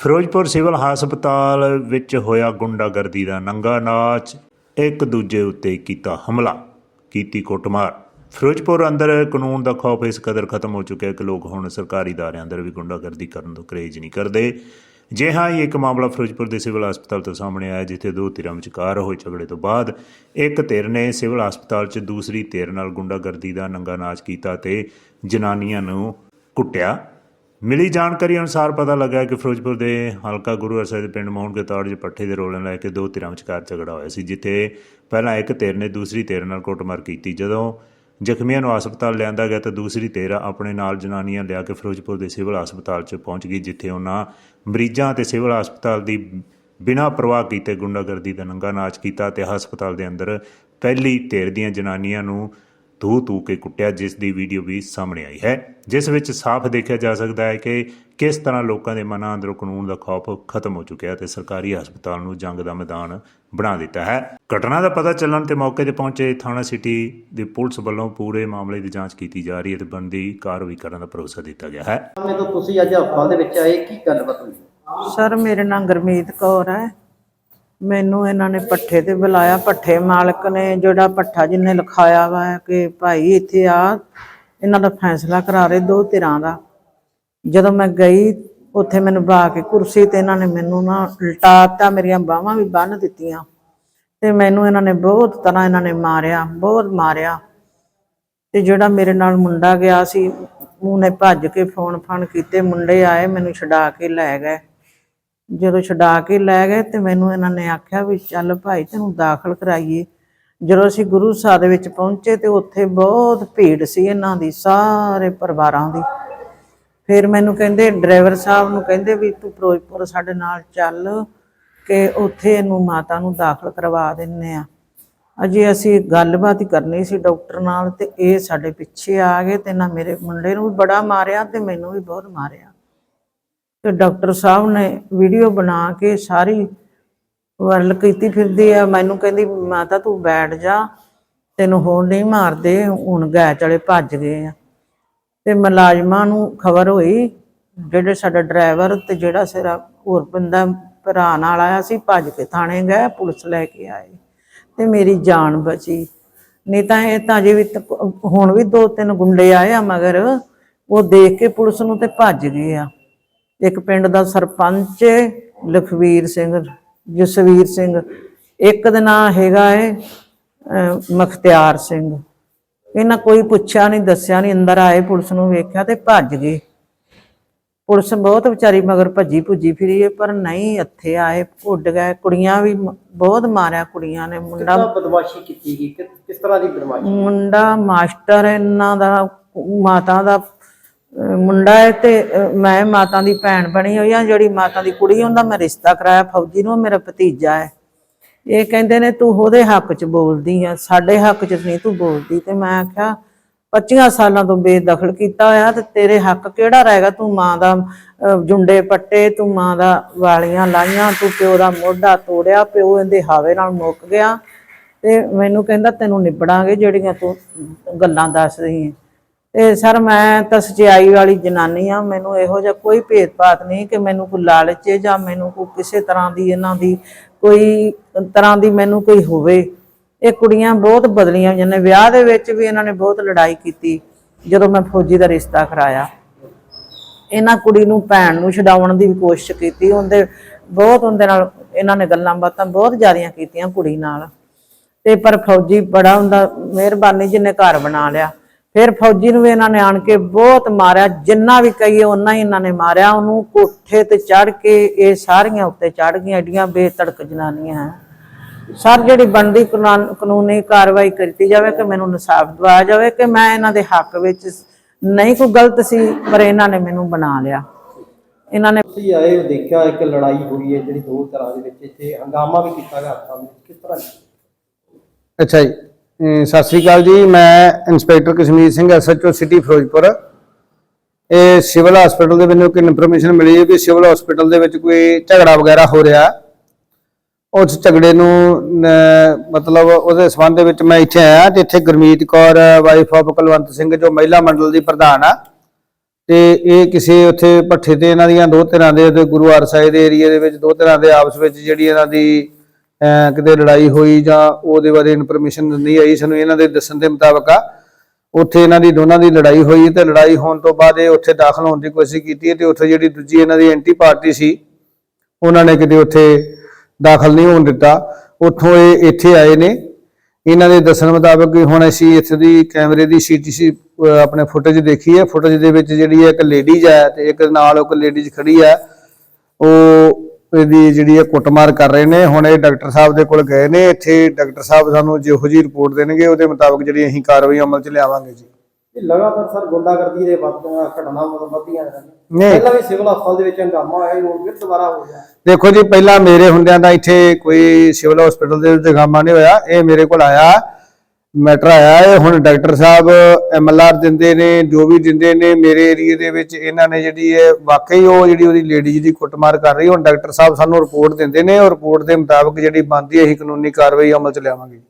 Firozpur civil ਹਸਪਤਾਲ ਵਿੱਚ ਹੋਇਆ ਗੁੰਡਾਗਰਦੀ ਦਾ ਨੰਗਾ ਨਾਚ, ਇੱਕ ਦੂਜੇ ਉੱਤੇ ਕੀਤਾ ਹਮਲਾ, ਕੀਤੀ ਕੁੱਟਮਾਰ। ਫਿਰੋਜ਼ਪੁਰ ਅੰਦਰ ਕਾਨੂੰਨ ਦਾ ਖੌਫ ਇਸ ਕਦਰ ਖਤਮ ਹੋ ਚੁੱਕਿਆ ਕਿ ਲੋਕ ਹੁਣ ਸਰਕਾਰੀ ਦਾਅਰਿਆਂ ਅੰਦਰ ਵੀ ਗੁੰਡਾਗਰਦੀ ਕਰਨ ਤੋਂ ਕਰੇਜ ਨਹੀਂ ਕਰਦੇ। ਜੇ ਹਾਂ ਇਹ ਇੱਕ ਮਾਮਲਾ ਫਿਰੋਜ਼ਪੁਰ ਦੇ ਸਿਵਲ ਹਸਪਤਾਲ ਤੋਂ ਸਾਹਮਣੇ ਆਇਆ, ਜਿੱਥੇ ਦੋ ਧਿਰਾਂ ਵਿਚਕਾਰ ਹੋਏ ਝਗੜੇ ਤੋਂ ਬਾਅਦ ਇੱਕ ਧਿਰ ਨੇ ਸਿਵਲ ਹਸਪਤਾਲ 'ਚ ਦੂਸਰੀ ਧਿਰ ਨਾਲ ਗੁੰਡਾਗਰਦੀ ਦਾ ਨੰਗਾ ਨਾਚ ਕੀਤਾ ਤੇ ਜਨਾਨੀਆਂ ਨੂੰ ਕੁੱਟਿਆ। ਮਿਲੀ ਜਾਣਕਾਰੀ ਅਨੁਸਾਰ ਪਤਾ ਲੱਗਾ ਕਿ ਫਿਰੋਜ਼ਪੁਰ ਦੇ ਹਲਕਾ ਗੁਰੂ ਅਰਸਾ ਦੇ ਪਿੰਡ ਮੌਣ ਕੇ ਤੌਰ 'ਚ ਪੱਠੇ ਦੇ ਰੋਲਣ ਲੈ ਕੇ ਦੋ ਧਿਰਾਂ ਵਿਚਕਾਰ ਝਗੜਾ ਹੋਇਆ ਸੀ, ਜਿੱਥੇ ਪਹਿਲਾਂ ਇੱਕ ਧਿਰ ਨੇ ਦੂਸਰੀ ਧਿਰ ਨਾਲ ਕੁੱਟਮਾਰ ਕੀਤੀ। ਜਦੋਂ ਜ਼ਖਮੀਆਂ ਨੂੰ ਹਸਪਤਾਲ ਲਿਆਂਦਾ ਗਿਆ ਤਾਂ ਦੂਸਰੀ ਧਿਰ ਆਪਣੇ ਨਾਲ ਜਨਾਨੀਆਂ ਲਿਆ ਕੇ ਫਿਰੋਜ਼ਪੁਰ ਦੇ ਸਿਵਲ ਹਸਪਤਾਲ 'ਚ ਪਹੁੰਚ ਗਈ, ਜਿੱਥੇ ਉਹਨਾਂ ਮਰੀਜ਼ਾਂ ਤੇ ਸਿਵਲ ਹਸਪਤਾਲ ਦੀ ਬਿਨਾਂ ਪਰਵਾਹ ਕੀਤੇ ਗੁੰਡਾਗਰਦੀ ਦਾ ਨੰਗਾ ਨਾਚ ਕੀਤਾ ਤੇ ਹਸਪਤਾਲ ਦੇ ਅੰਦਰ ਪਹਿਲੀ ਧਿਰ ਦੀਆਂ ਜਨਾਨੀਆਂ ਨੂੰ ਧੂ ਧੂ ਕੇ ਕੁੱਟਿਆ ਜਿਸ ਦੀ ਵੀਡੀਓ ਵੀ ਸਾਹਮਣੇ ਆਈ ਹੈ ਜਿਸ ਵਿੱਚ ਸਾਫ਼ ਦੇਖਿਆ ਜਾ ਸਕਦਾ ਹੈ ਕਿ ਕਿਸ ਤਰ੍ਹਾਂ ਲੋਕਾਂ ਦੇ ਮਨਾਂ ਅੰਦਰੋਂ ਕਾਨੂੰਨ ਦਾ ਖੌਫ ਖਤਮ ਹੋ ਚੁੱਕਿਆ ਤੇ ਸਰਕਾਰੀ ਹਸਪਤਾਲ ਨੂੰ ਜੰਗ ਦਾ ਮੈਦਾਨ ਬਣਾ ਦਿੱਤਾ ਹੈ। ਘਟਨਾ ਦਾ ਪਤਾ ਚੱਲਣ ਤੇ ਮੌਕੇ ਤੇ ਪਹੁੰਚੇ ਥਾਣਾ ਸਿਟੀ ਦੀ ਪੁਲਿਸ ਵੱਲੋਂ ਪੂਰੇ ਮਾਮਲੇ ਦੀ ਜਾਂਚ ਕੀਤੀ ਜਾ ਰਹੀ ਹੈ ਤੇ ਬੰਦੀ ਕਾਰਵਾਈ ਕਰਨ ਦਾ ਭਰੋਸਾ ਦਿੱਤਾ ਗਿਆ ਹੈ। ਮੈਨੂੰ ਤੁਸੀਂ ਅੱਜ ਹਸਪਤਾਲ ਦੇ ਵਿੱਚ ਆਏ ਕੀ ਗੱਲਬਾਤ ਹੋਈ? ਸਰ ਮੇਰੇ ਨਾਂ ਗੁਰਮੀਤ ਕੌਰ ਹੈ। ਮੈਨੂੰ ਇਹਨਾਂ ਨੇ ਪੱਠੇ ਤੇ ਬੁਲਾਇਆ। ਪੱਠੇ ਮਾਲਕ ਨੇ ਜਿਹੜਾ ਪੱਠਾ ਜਿੰਨੇ ਲਿਖਾਇਆ ਵਾ ਕਿ ਭਾਈ ਇੱਥੇ ਆ, ਇਹਨਾਂ ਦਾ ਫੈਸਲਾ ਕਰਾ ਰਹੇ ਦੋ ਧਿਰਾਂ ਦਾ। ਜਦੋਂ ਮੈਂ ਗਈ, ਉੱਥੇ ਮੈਨੂੰ ਬਾ ਕੇ ਕੁਰਸੀ ਤੇ ਇਹਨਾਂ ਨੇ ਮੈਨੂੰ ਨਾ ਉਲਟਾਤਾ, ਮੇਰੀਆਂ ਬਾਹਾਂ ਵੀ ਬੰਨ ਦਿੱਤੀਆਂ। ਤੇ ਮੈਨੂੰ ਇਹਨਾਂ ਨੇ ਬਹੁਤ ਤਰ੍ਹਾਂ ਇਹਨਾਂ ਨੇ ਮਾਰਿਆ, ਬਹੁਤ ਮਾਰਿਆ। ਤੇ ਜਿਹੜਾ ਮੇਰੇ ਨਾਲ ਮੁੰਡਾ ਗਿਆ ਸੀ, ਉਹਨੇ ਭੱਜ ਕੇ ਫੋਨ ਫਾਨ ਕੀਤੇ, ਮੁੰਡੇ ਆਏ, ਮੈਨੂੰ ਛਡਾ ਕੇ ਲੈ ਗਏ। ਜਦੋਂ ਛਡਾ ਕੇ ਲੈ ਗਏ ਤੇ ਮੈਨੂੰ ਇਹਨਾਂ ਨੇ ਆਖਿਆ ਵੀ ਚੱਲ ਭਾਈ ਤੈਨੂੰ ਦਾਖਲ ਕਰਾਈਏ। ਜਦੋਂ ਅਸੀਂ ਗੁਰੂ ਸਾਹਿਬ ਦੇ ਵਿੱਚ ਪਹੁੰਚੇ ਤੇ ਉੱਥੇ ਬਹੁਤ ਭੀੜ ਸੀ ਇਹਨਾਂ ਦੀ, ਸਾਰੇ ਪਰਿਵਾਰਾਂ ਦੀ। ਫਿਰ ਮੈਨੂੰ ਕਹਿੰਦੇ, ਡਰਾਈਵਰ ਸਾਹਿਬ ਨੂੰ ਕਹਿੰਦੇ ਵੀ ਤੂੰ ਫਿਰੋਜ਼ਪੁਰ ਸਾਡੇ ਨਾਲ ਚੱਲ ਕਿ ਉੱਥੇ ਇਹਨੂੰ ਮਾਤਾ ਨੂੰ ਦਾਖਲ ਕਰਵਾ ਦਿੰਨੇ ਆ। ਅਜੇ ਅਸੀਂ ਗੱਲਬਾਤ ਹੀ ਕਰਨੀ ਸੀ ਡਾਕਟਰ ਨਾਲ ਤੇ ਇਹ ਸਾਡੇ ਪਿੱਛੇ ਆ ਗਏ ਤੇ ਨਾ ਮੇਰੇ ਮੁੰਡੇ ਨੂੰ ਵੀ ਬੜਾ ਮਾਰਿਆ ਤੇ ਮੈਨੂੰ ਵੀ ਬਹੁਤ ਮਾਰਿਆ। ਤੇ ਡਾਕਟਰ ਸਾਹਿਬ ਨੇ ਵੀਡੀਓ ਬਣਾ ਕੇ ਸਾਰੀ ਵਾਇਰਲ ਕੀਤੀ ਫਿਰਦੀ ਆ। ਮੈਨੂੰ ਕਹਿੰਦੀ ਮਾਤਾ ਤੂੰ ਬੈਠ ਜਾ, ਤੈਨੂੰ ਹੋਰ ਨਹੀਂ ਮਾਰਦੇ, ਹੁਣ ਗੈ ਚਲੇ ਭੱਜ ਗਏ ਆ। ਤੇ ਮੁਲਾਜ਼ਮਾਂ ਨੂੰ ਖਬਰ ਹੋਈ, ਜਿਹੜੇ ਸਾਡਾ ਡਰਾਈਵਰ ਤੇ ਜਿਹੜਾ ਸਿਰਾ ਹੋਰ ਬੰਦਾ, ਭਰਾ ਨਾਲ ਆਇਆ ਸੀ, ਭੱਜ ਕੇ ਥਾਣੇ ਗਏ, ਪੁਲਿਸ ਲੈ ਕੇ ਆਏ ਤੇ ਮੇਰੀ ਜਾਨ ਬਚੀ। ਨਹੀਂ ਤਾਂ ਇਹ ਤਾਂ ਅਜੇ ਵੀ ਹੁਣ ਵੀ ਦੋ ਤਿੰਨ ਗੁੰਡੇ ਆਏ ਆ ਮਗਰ, ਉਹ ਦੇਖ ਕੇ ਪੁਲਿਸ ਨੂੰ ਤੇ ਭੱਜ ਗਏ ਆ। ਇੱਕ ਪਿੰਡ ਦਾ ਸਰਪੰਚ ਲਖਵੀਰ ਸਿੰਘ ਜਸਵੀਰ ਸਿੰਘ। ਇੱਕ ਦਾ ਨਾਂ ਹੈਗਾ ਏ ਮਖਤਿਆਰ ਸਿੰਘ। ਇਹਨਾਂ ਕੋਈ ਪੁੱਛਿਆ ਨਹੀਂ ਦੱਸਿਆ ਨਹੀਂ ਅੰਦਰ ਆਏ ਪੁਲਿਸ ਨੂੰ ਵੇਖਿਆ ਤੇ ਭੱਜ ਗਏ। ਪੁਲਿਸ ਬਹੁਤ ਵਿਚਾਰੀ ਮਗਰ ਭੱਜੀ ਭੁੱਜੀ ਫਿਰੀ ਪਰ ਨਹੀਂ ਇੱਥੇ ਆਏ ਉੱਡ ਗਏ। ਕੁੜੀਆਂ ਵੀ ਬਹੁਤ ਮਾਰਿਆ ਕੁੜੀਆਂ ਨੇ। ਮੁੰਡਾ ਬਦਮਾਸ਼ੀ ਕੀਤੀ ਗਈ? ਕਿਸ ਤਰ੍ਹਾਂ ਦੀ ਬਦਮਾਸ਼ੀ? ਮੁੰਡਾ ਮਾਸਟਰ ਇਹਨਾਂ ਦਾ ਮਾਤਾ ਦਾ ਮੁੰਡਾ ਹੈ ਤੇ ਮੈਂ ਮਾਤਾ ਦੀ ਭੈਣ ਬਣੀ ਹੋਈ ਆ ਜਿਹੜੀ ਮਾਤਾ ਦੀ ਕੁੜੀ ਹੁੰਦਾ, ਮੈਂ ਰਿਸ਼ਤਾ ਕਰਾਇਆ, ਫੌਜੀ ਨੂੰ, ਮੇਰਾ ਭਤੀਜਾ ਹੈ। ਇਹ ਕਹਿੰਦੇ ਨੇ, ਤੂੰ ਉਹਦੇ ਹੱਕ 'ਚ ਬੋਲਦੀ ਆ, ਸਾਡੇ ਹੱਕ 'ਚ ਨਹੀਂ ਤੂੰ ਬੋਲਦੀ। ਤੇ ਮੈਂ ਆਖਿਆ 25 ਸਾਲਾਂ ਤੋਂ ਬੇਦਖਲ ਕੀਤਾ ਹੋਇਆ, ਤੇ ਤੇਰੇ ਹੱਕ ਕਿਹੜਾ ਰਹੇਗਾ? ਤੂੰ ਮਾਂ ਦਾ ਜੁੰਡੇ ਪੱਟੇ, ਤੂੰ ਮਾਂ ਦਾ ਵਾਲੀਆਂ ਲਾਈਆਂ, ਤੂੰ ਪਿਓ ਦਾ ਮੋਢਾ ਤੋੜਿਆ, ਪਿਓ ਇਹਦੇ ਹਾਵੇ ਨਾਲ ਮੁੱਕ ਗਿਆ। ਤੇ ਮੈਨੂੰ ਕਹਿੰਦਾ, ਤੈਨੂੰ ਨਿਬੜਾਂਗੇ ਜਿਹੜੀਆਂ ਤੂੰ ਗੱਲਾਂ ਦੱਸ ਰਹੀ ਹੈ ਤੇ ਸਰ ਮੈਂ ਤਾਂ ਸਚਾਈ ਵਾਲੀ ਜਨਾਨੀ ਆ, ਮੈਨੂੰ ਇਹੋ ਜਿਹਾ ਕੋਈ ਭੇਦਭਾਤ ਨਹੀਂ ਕਿ ਮੈਨੂੰ ਕੋਈ ਲਾਲਚ ਹੈ ਜਾਂ ਮੈਨੂੰ ਕੋਈ ਕਿਸੇ ਤਰ੍ਹਾਂ ਦੀ ਇਹਨਾਂ ਦੀ ਕੋਈ ਤਰ੍ਹਾਂ ਦੀ ਮੈਨੂੰ ਕੋਈ ਹੋਵੇ। ਇਹ ਕੁੜੀਆਂ ਬਹੁਤ ਬਦਲੀਆਂ ਹੋਈਆਂ ਨੇ। ਵਿਆਹ ਦੇ ਵਿੱਚ ਵੀ ਇਹਨਾਂ ਨੇ ਬਹੁਤ ਲੜਾਈ ਕੀਤੀ ਜਦੋਂ ਮੈਂ ਫੌਜੀ ਦਾ ਰਿਸ਼ਤਾ ਕਰਾਇਆ। ਇਹਨਾਂ ਕੁੜੀ ਨੂੰ ਭੈਣ ਨੂੰ ਛਡਾਉਣ ਦੀ ਵੀ ਕੋਸ਼ਿਸ਼ ਕੀਤੀ। ਉਹਦੇ ਬਹੁਤ ਉਹਦੇ ਨਾਲ ਇਹਨਾਂ ਨੇ ਗੱਲਾਂ ਬਾਤਾਂ ਬਹੁਤ ਜ਼ਿਆਦੀਆਂ ਕੀਤੀਆਂ ਕੁੜੀ ਨਾਲ। ਤੇ ਪਰ ਫੌਜੀ ਬੜਾ ਹੁੰਦਾ ਮਿਹਰਬਾਨੀ ਜਿਹਨੇ ਘਰ ਬਣਾ ਲਿਆ। ਫਿਰ ਫੌਜੀ ਨੂੰ ਵੀ ਇਹਨਾਂ ਨੇ ਆਣ ਕੇ ਬਹੁਤ ਮਾਰਿਆ ਜਿੰਨਾ ਵੀ ਕਹੀਏ ਉਹਨਾਂ ਹੀ ਇਹਨਾਂ ਨੇ ਮਾਰਿਆ। ਉਹਨੂੰ ਕੋਠੇ ਤੇ ਚੜ ਕੇ ਇਹ ਸਾਰੀਆਂ ਉੱਤੇ ਚੜ ਗਈਆਂ ਏਡੀਆਂ ਬੇਤੜਕ ਜਨਾਨੀਆਂ ਸਰ ਜਿਹੜੀ ਬਣਦੀ ਕਾਨੂੰਨ- ਕਾਰਵਾਈ ਕੀਤੀ ਜਾਵੇ ਕਿ ਮੈਨੂੰ ਇਨਸਾਫ ਦਿਵਾਇਆ ਜਾਵੇ ਕਿ ਮੈਂ ਇਹਨਾਂ ਦੇ ਹੱਕ ਵਿੱਚ ਨਹੀਂ ਕੋਈ ਗਲਤ ਸੀ ਪਰ ਇਹਨਾਂ ਨੇ ਮੈਨੂੰ ਬਣਾ ਲਿਆ। ਇਹਨਾਂ ਨੇ ਤੁਸੀਂ ਆਏ ਹੋ ਦੇਖਿਆ ਇੱਕ ਲੜਾਈ ਹੋਈ ਹੈ ਜਿਹੜੀ ਦੋ ਤਰ੍ਹਾਂ ਦੇ ਵਿੱਚ ਇੱਥੇ ਹੰਗਾਮਾ ਵੀ ਕੀਤਾ ਗਿਆ ਹਸਪਤਾਲ ਵਿੱਚ। ਕਿਸ ਤਰ੍ਹਾਂ ਅੱਛਾ ਜੀ। ਸਤਿ ਸ੍ਰੀ ਅਕਾਲ ਜੀ, ਮੈਂ inspector Kashmir Singh SHO city Firozpur. ਇਹ ਸਿਵਲ ਹਸਪੀਟਲ ਦੇ ਮੈਨੂੰ ਇੱਕ ਇਨਫੋਰਮੇਸ਼ਨ ਮਿਲੀ ਹੈ ਕਿ ਸਿਵਲ ਹਸਪੀਟਲ ਦੇ ਵਿੱਚ ਕੋਈ ਝਗੜਾ ਵਗੈਰਾ ਹੋ ਰਿਹਾ। ਉਸ ਝਗੜੇ ਨੂੰ ਮਤਲਬ ਉਹਦੇ ਸੰਬੰਧ ਦੇ ਵਿੱਚ ਮੈਂ ਇੱਥੇ ਆਇਆ ਤੇ ਇੱਥੇ ਗੁਰਮੀਤ ਕੌਰ ਵਾਈਫ ਆਫ ਕੁਲਵੰਤ ਸਿੰਘ, ਜੋ ਮਹਿਲਾ ਮੰਡਲ ਦੀ ਪ੍ਰਧਾਨ ਆ। ਤੇ ਇਹ ਕਿਸੇ ਉੱਥੇ ਪੱਠੇ ਤੇ ਇਹਨਾਂ ਦੀਆਂ ਦੋ ਤਰ੍ਹਾਂ ਦੇ ਤੇ ਗੁਰੂ ਸਾਹਿਬ ਦੇ ਏਰੀਆ ਦੇ ਵਿੱਚ ਦੋ ਤਰ੍ਹਾਂ ਦੇ ਆਪਸ ਵਿੱਚ ਜਿਹੜੀ ਇਹਨਾਂ ਦੀ ਕਿਤੇ ਲੜਾਈ ਹੋਈ ਜਾਂ ਉਹਦੇ ਬਾਰੇ ਇਨਫੋਰਮੇਸ਼ਨ ਨਹੀਂ ਆਈ, ਸਾਨੂੰ ਇਹਨਾਂ ਦੇ ਦੱਸਣ ਦੇ ਮੁਤਾਬਕ ਆ। ਉੱਥੇ ਇਹਨਾਂ ਦੀ ਦੋਨਾਂ ਦੀ ਲੜਾਈ ਹੋਈ ਤੇ ਲੜਾਈ ਹੋਣ ਤੋਂ ਬਾਅਦ ਇਹ ਉੱਥੇ ਦਾਖਲ ਹੋਣ ਦੀ ਕੋਸ਼ਿਸ਼ ਕੀਤੀ ਤੇ ਉੱਥੇ ਜਿਹੜੀ ਦੂਜੀ ਇਹਨਾਂ ਦੀ ਐਂਟੀ ਪਾਰਟੀ ਸੀ, ਉਹਨਾਂ ਨੇ ਕਿਤੇ ਉੱਥੇ ਦਾਖਲ ਨਹੀਂ ਹੋਣ ਦਿੱਤਾ। ਉੱਥੋਂ ਇਹ ਇੱਥੇ ਆਏ ਨੇ। ਇਹਨਾਂ ਦੇ ਦੱਸਣ ਮੁਤਾਬਕ ਕਿ ਹੁਣ ਅਸੀਂ ਇੱਥੇ ਦੀ ਕੈਮਰੇ ਦੀ ਸੀਟੀਸੀ ਆਪਣੇ ਫੁਟੇਜ ਦੇਖੀ ਹੈ। ਫੁਟੇਜ ਦੇ ਵਿੱਚ ਜਿਹੜੀ ਹੈ ਇੱਕ ਲੇਡੀਜ਼ ਹੈ ਤੇ ਇੱਕ ਨਾਲ ਉਹ ਇੱਕ ਲੇਡੀਜ਼ ਖੜੀ ਹੈ। ਉਹ ਇਹਦੀ ਜਿਹੜੀ ਹੈ ਕੁੱਟਮਾਰ ਕਰ ਰਹੇ ਨੇ ਹੁਣ ਇਹ ਡਾਕਟਰ ਸਾਹਿਬ ਦੇ ਕੋਲ ਗਏ ਨੇ ਇੱਥੇ ਡਾਕਟਰ ਸਾਹਿਬ ਸਾਨੂੰ ਜਿਹੋ ਜਿਹੀ ਰਿਪੋਰਟ ਦੇਣਗੇ ਉਹਦੇ ਮੁਤਾਬਕ ਜਿਹੜੀ ਅਸੀਂ ਕਾਰਵਾਈ ਅਮਲ 'ਚ ਲਿਆਵਾਂਗੇ ਜੀ। ਇਹ ਲਗਾਤਾਰ ਸਰ ਗੁੰਡਾਗਰਦੀ ਦੇ ਵੱਧਦੀਆਂ ਘਟਨਾ ਵੱਧਦੀਆਂ ਨੇ। ਪਹਿਲਾਂ ਵੀ ਸਿਵਲ ਹਸਪਤਾਲ ਦੇ ਵਿੱਚ ਹੰਗਾਮਾ ਹੋਇਆ ਹੁਣ ਫਿਰ ਦੁਬਾਰਾ ਹੋ ਗਿਆ। ਦੇਖੋ ਜੀ ਪਹਿਲਾਂ ਮੇਰੇ ਹੁੰਦਿਆਂ ਦਾ ਇੱਥੇ ਕੋਈ ਸਿਵਲ ਹਸਪੀਟਲ ਦੇ ਵਿੱਚ ਹੰਗਾਮਾ ਨਹੀਂ ਹੋਇਆ ਇਹ ਮੇਰੇ ਕੋਲ ਆਇਆ। ਮੈਟਰ ਆਇਆ ਹੈ। ਹੁਣ ਡਾਕਟਰ ਸਾਹਿਬ ਐਮਐਲਆਰ ਦਿੰਦੇ ਨੇ, ਜੋ ਵੀ ਦਿੰਦੇ ਨੇ, ਮੇਰੇ ਏਰੀਏ ਦੇ ਵਿੱਚ ਇਹਨਾਂ ਨੇ ਜਿਹੜੀ ਹੈ, ਵਾਕਈ ਉਹ ਜਿਹੜੀ ਉਹਦੀ ਲੇਡੀਜ਼ ਦੀ ਕੁੱਟਮਾਰ ਕਰ ਰਹੀ ਹੁਣ ਡਾਕਟਰ ਸਾਹਿਬ ਸਾਨੂੰ ਰਿਪੋਰਟ ਦਿੰਦੇ ਨੇ, ਉਹ ਰਿਪੋਰਟ ਦੇ ਮੁਤਾਬਕ ਜਿਹੜੀ ਬਣਦੀ ਹੈ, ਅਸੀਂ ਕਾਨੂੰਨੀ ਕਾਰਵਾਈ ਅਮਲ ਚ ਲਿਆਵਾਂਗੇ।